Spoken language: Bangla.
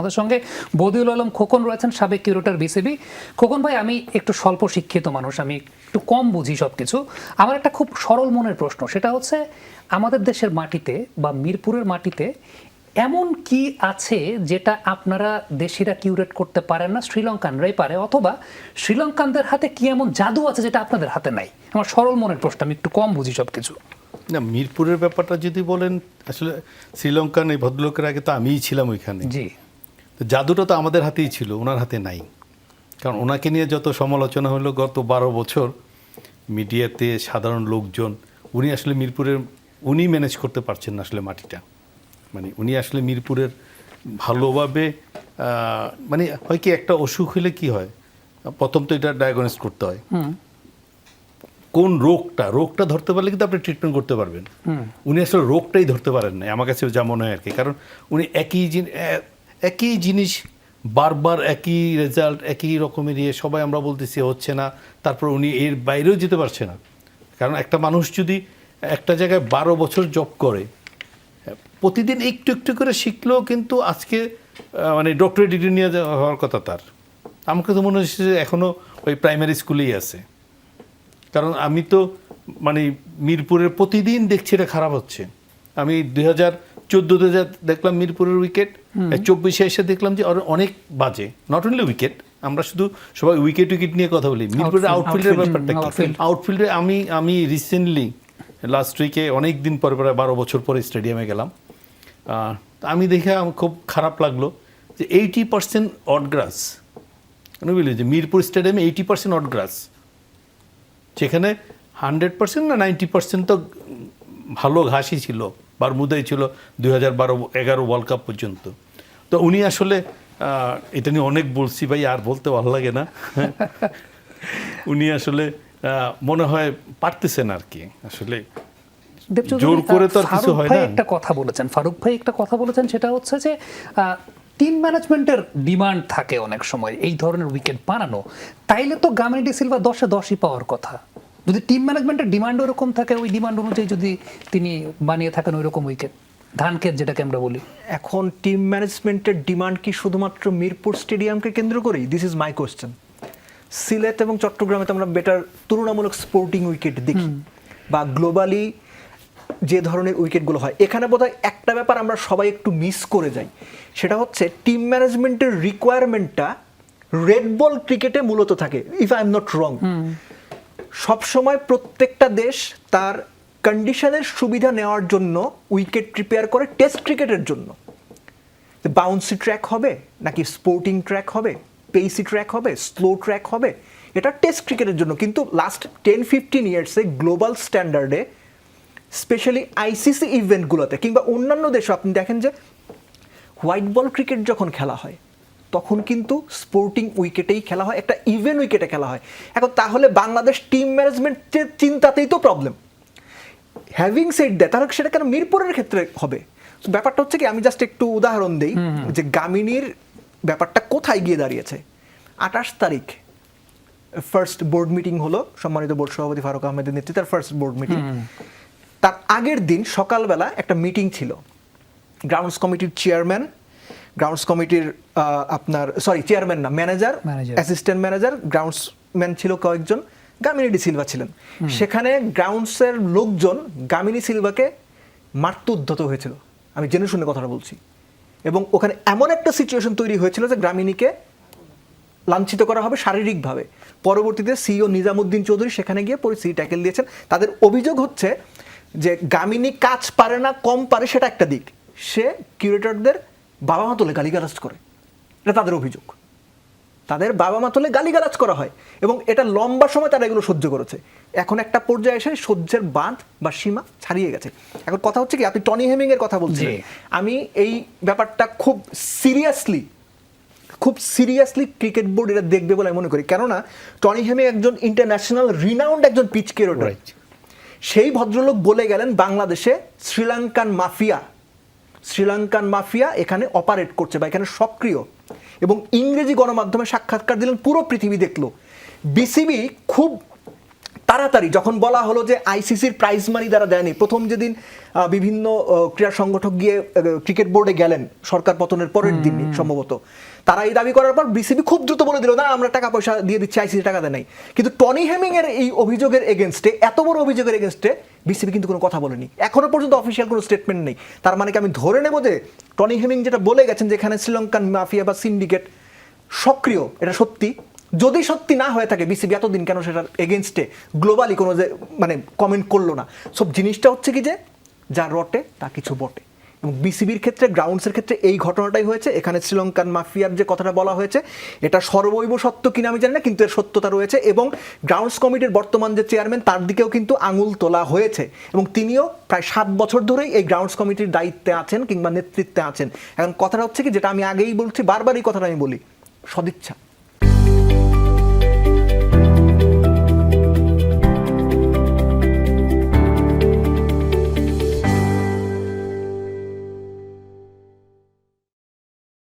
আমাদের সঙ্গে বদিউল আলম খোকন রয়েছেন সাবেক কিউরেটর বিসিবি। খোকন ভাই আমি একটু স্বল্প শিক্ষিত মানুষ আমি একটু কম বুঝি সব কিছু আমার একটা খুব সরল মনের প্রশ্ন সেটা হচ্ছে আমাদের দেশের মাটিতে বা মিরপুরের মাটিতে এমন কি আছে যেটা আপনারা দেশিরা কিউরেট করতে পারেন না শ্রীলঙ্কানরাই পারে অথবা শ্রীলঙ্কানদের হাতে কি এমন জাদু আছে যেটা আপনাদের হাতে নাই? আমার সরল মনের প্রশ্ন আমি একটু কম বুঝি সব কিছু না মিরপুরের ব্যাপারটা যদি বলেন আসলে শ্রীলঙ্কান এই ভদ্রলোকের আগে তো আমিই ছিলাম ওইখানে। জি। জাদুটা তো আমাদের হাতেই ছিল ওনার হাতে নাই। কারণ ওনাকে নিয়ে যত সমালোচনা হলো গত বারো বছর মিডিয়াতে সাধারণ লোকজন উনি আসলে মিরপুরের উনি ম্যানেজ করতে পারছেন না আসলে মাটিটা। মানে উনি আসলে মিরপুরের ভালোভাবে মানে হয় কি একটা অসুখ হলে কি হয়? প্রথম তো এটা ডায়াগনোস করতে হয়। কোন রোগটা? রোগটা ধরতে পারলে কিন্তু আপনি ট্রিটমেন্ট করতে পারবেন। উনি আসলে রোগটাই ধরতে পারেন না আমার কাছে যা মনে হয় আর কি। কারণ উনি একই জিন- এ- একই জিনিস বারবার একই রেজাল্ট একই রকমের ইয়ে সবাই আমরা বলতেছি হচ্ছে না, তারপর উনি এর বাইরেও যেতে পারছে না। কারণ একটা মানুষ যদি একটা জায়গায় বারো বছর জব করে, প্রতিদিন একটু একটু করে শিখলেও কিন্তু আজকে মানে ডক্টরেট ডিগ্রি নিয়ে হওয়ার কথা তার। আমাকে তো মনে হচ্ছে যে এখনও ওই প্রাইমারি স্কুলেই আছে। কারণ আমি তো মানে মিরপুরের প্রতিদিন দেখছি এটা খারাপ হচ্ছে। আমি দুই হাজার চোদ্দোতে যা দেখলাম মিরপুরের উইকেট চব্বিশে এসে দেখলাম যে অনেক বাজে। নট অনলি উইকেট আমরা শুধু সবাই উইকেট উইকেট নিয়ে কথা বলি। মিরপুরের আউটফিল্ডের ব্যাপারটা আউটফিল্ডে আমি আমি রিসেন্টলি লাস্ট উইকে অনেক দিন পরে পরে বারো বছর পরে স্টেডিয়ামে গেলাম। আমি দেখে আমার খুব খারাপ লাগল যে এইটি পার্সেন্ট অডগ্রাস আমি বলি যে মিরপুর স্টেডিয়ামে এইটি পার্সেন্ট অডগ্রাস সেখানে হান্ড্রেড পার্সেন্ট না নাইনটি পার্সেন্ট তো ভালো ঘাসই ছিল। বারমুদাই ছিল দুই হাজার বারো এগারো ওয়ার্ল্ড কাপ পর্যন্ত। তো উনি আসলে এটা নিয়ে অনেক বলছি ভাই আর বলতে ভালো লাগে না। উনি আসলে মনে হয় পারতেছেন আর কি। আসলে জোর করে তো কিছু ফারুক হয় ভাই না। একটা কথা বলেছেন ফারুক ভাই একটা কথা বলেছেন সেটা হচ্ছে যে টিম ম্যানেজমেন্টের ডিমান্ড থাকে অনেক সময় এই ধরনের উইকেট বানানো। তাইলে তো গামিনিটি সিলভা দশে দশই পাওয়ার কথা। যদি টিম ম্যানেজমেন্টের ডিমান্ড ওরকম থাকে ওই ডিমান্ড অনুযায়ী যদি তিনি বানিয়ে থাকেন ওই রকম উইকেট। ধান ক্ষেত যেটাকে আমরা বলি। এখন টিম ম্যানেজমেন্টের ডিমান্ড কি শুধুমাত্র মিরপুর স্টেডিয়ামকে কেন্দ্র করেই? This is my question Sylhet এবং চট্টগ্রামে তো আমরা বেটার তুলনামূলক স্পোর্টিং উইকেট দেখি। বা গ্লোবালি যে ধরনের উইকেটগুলো হয়। এখানে বোধহয় একটা ব্যাপার আমরা সবাই একটু মিস করে যাই। সেটা হচ্ছে টিম ম্যানেজমেন্টের রিকোয়ারমেন্টটা রেড বল ক্রিকেটে মূলত থাকে। If I am not wrong সবসময় প্রত্যেকটা দেশ তার কন্ডিশনের সুবিধা নেওয়ার জন্য উইকেট প্রিপেয়ার করে টেস্ট ক্রিকেটের জন্য। বাউন্সি ট্র্যাক হবে, নাকি স্পোর্টিং ট্র্যাক হবে পেসি ট্র্যাক হবে স্লো ট্র্যাক হবে, এটা টেস্ট ক্রিকেটের জন্য। কিন্তু লাস্ট টেন ফিফটিন ইয়ার্সে গ্লোবাল স্ট্যান্ডার্ডে স্পেশালি আইসিসি ইভেন্টগুলোতে কিংবা অন্যান্য দেশে আপনি দেখেন যে হোয়াইট বল ক্রিকেট যখন খেলা হয় তখন কিন্তু স্পোর্টিং উইকেটেই খেলা হয় একটা ইভেন্ট উইকেটে খেলা হয়। এখন তাহলে বাংলাদেশ টিম ম্যানেজমেন্টের চিন্তাতেই তো প্রবলেম হ্যাভিং সেট দ্যাট তাহলে সেটা কেন মিরপুরের ক্ষেত্রে হবে? ব্যাপারটা হচ্ছে কি আমি জাস্ট একটু উদাহরণ দিই যে গামিনীর ব্যাপারটা কোথায় গিয়ে দাঁড়িয়েছে? আঠাশ তারিখ ফার্স্ট বোর্ড মিটিং হলো সম্মানিত বোর্ড সভাপতি ফারুক আহমেদের নেতৃত্বে ফার্স্ট বোর্ড মিটিং তার আগের দিন সকালবেলা একটা মিটিং ছিল। গ্রাউন্ডস কমিটির চেয়ারম্যান গ্রাউন্ডস কমিটির আপনার সরি চেয়ারম্যান না ম্যানেজার. অ্যাসিস্ট্যান্ট ম্যানেজার গ্রাউন্ডসম্যান ছিল কয়েকজন গামিনী ডি সিলভা ছিলেন। সেখানে গ্রাউন্ডসের লোকজন গামিনী সিলভাকে মারতে উদ্ধত হয়েছিল। আমি জেনে শুনে কথাটা বলছি। এবং ওখানে এমন একটা সিচুয়েশন তৈরি হয়েছিল যে গ্রামিণীকে লাঞ্ছিত করা হবে শারীরিকভাবে। পরবর্তীতে সিইও নিজামুদ্দিন চৌধুরী সেখানে গিয়ে পরিস্থিতি ট্যাকেল দিয়েছেন। তাদের অভিযোগ হচ্ছে যে গামিনী কাজ পারে না কম পারে সেটা একটা দিক। সে কিউরেটরদের বাবা মা তোলে গালিগালাজ করে। এটা তাদের অভিযোগ। তাদের বাবা মা তোলে গালিগালাজ করা হয় এবং এটা লম্বা সময় তারা এগুলো সহ্য করেছে। এখন একটা পর্যায়ে এসে সহ্যের বাঁধ বা সীমা ছাড়িয়ে গেছে। এখন কথা হচ্ছে কি আপনি টনি হেমিং এর কথা বলছিলেন। আমি এই ব্যাপারটা খুব সিরিয়াসলি খুব সিরিয়াসলি ক্রিকেট বোর্ড এটা দেখবে বলে আমি মনে করি। কেননা টনি হেমিং একজন ইন্টারন্যাশনাল রিনাউন্ড একজন পিচ কেরোটার. সেই ভদ্রলোক বলে গেলেন বাংলাদেশে Sri Lankan mafia Sri Lankan mafia এখানে অপারেট করছে বা এখানে সক্রিয়। এবং ইংরেজি গণমাধ্যমে সাক্ষাৎকার দিলেন, পুরো পৃথিবী দেখল। বিসিবি খুব তাড়াতাড়ি যখন বলা হলো যে আইসিসির প্রাইজ মানি দ্বারা দেয়নি প্রথম যেদিন বিভিন্ন ক্রীড়া সংগঠক গিয়ে ক্রিকেট বোর্ডে গেলেন সরকার পতনের পরের দিন সম্ভবত। তারা এই দাবি করার পর বিসিবি খুব দ্রুত বলে দিল না আমরা টাকা পয়সা দিয়ে দিচ্ছি আইসিসি টাকা দেয় নাই। কিন্তু টনি হেমিং এর এই অভিযোগের এগেনস্টে এত বড় অভিযোগের এগেনস্টে বিসিবি কিন্তু কোনো কথা বলেনি। এখনও পর্যন্ত অফিসিয়াল কোনো স্টেটমেন্ট নেই। তার মানে কি আমি ধরে নেব যে টনি হেমিং যেটা বলে গেছেন যে এখানে শ্রীলঙ্কান মাফিয়া বা সিন্ডিকেট সক্রিয় এটা সত্যি। যদি সত্যি না হয়ে থাকে, বিসিবি এতদিন কেন সেটার এগেনস্টে গ্লোবালি কোনো যে মানে কমেন্ট করল না? সব জিনিসটা হচ্ছে কি যে, যা রটে, তা কিছু বটে। এবং বিসিবির ক্ষেত্রে গ্রাউন্ডসের ক্ষেত্রে এই ঘটনাটাই হয়েছে। এখানে শ্রীলঙ্কান মাফিয়ার যে কথাটা বলা হয়েছে, এটা সর্বৈব সত্য কিনা আমি জানি না, কিন্তু এর সত্যতা রয়েছে এবং গ্রাউন্ডস কমিটির বর্তমান যে চেয়ারম্যান তার দিকেও কিন্তু আঙুল তোলা হয়েছে। এবং তিনিও প্রায় সাত বছর ধরেই এই গ্রাউন্ডস কমিটির দায়িত্বে আছেন কিংবা নেতৃত্বে আছেন। এখন কথাটা হচ্ছে কি, যেটা আমি আগেই বলছি বারবার এই কথাটা আমি বলি, সদিচ্ছা।